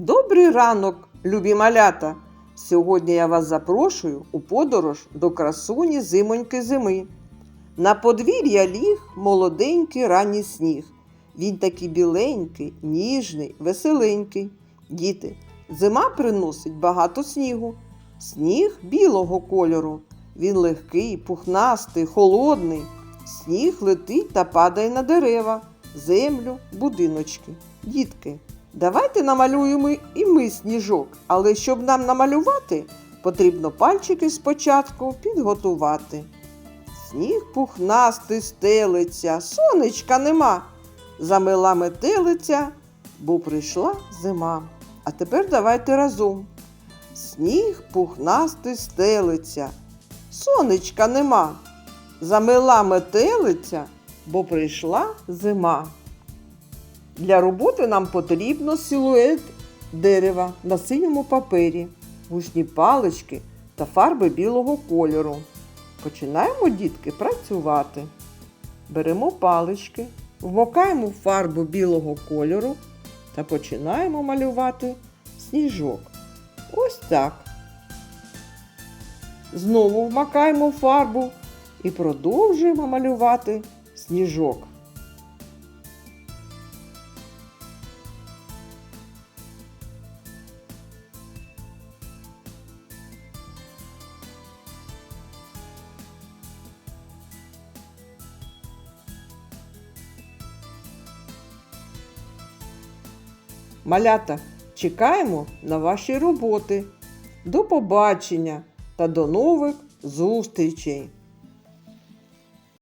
Добрий ранок, любі малята! Сьогодні я вас запрошую у подорож до красуні зимоньки зими. На подвір'я ліг молоденький ранній сніг. Він такий біленький, ніжний, веселенький. Діти, зима приносить багато снігу. Сніг білого кольору. Він легкий, пухнастий, холодний. Сніг летить та падає на дерева, землю, будиночки. Дітки, давайте намалюємо і ми сніжок, але щоб нам намалювати, потрібно пальчики спочатку підготувати. Сніг пухнастий стелиться, сонечка нема. Замила метелиця, бо прийшла зима. А тепер давайте разом. Сніг пухнастий стелиться, сонечка нема. Замила метелиця, бо прийшла зима. Для роботи нам потрібно силует дерева на синьому папері, гусні палички та фарби білого кольору. Починаємо, дітки, працювати. Беремо палички, вмокаємо фарбу білого кольору та починаємо малювати сніжок. Ось так. Знову вмакаємо фарбу і продовжуємо малювати сніжок. Малята, чекаємо на ваші роботи. До побачення та до нових зустрічей!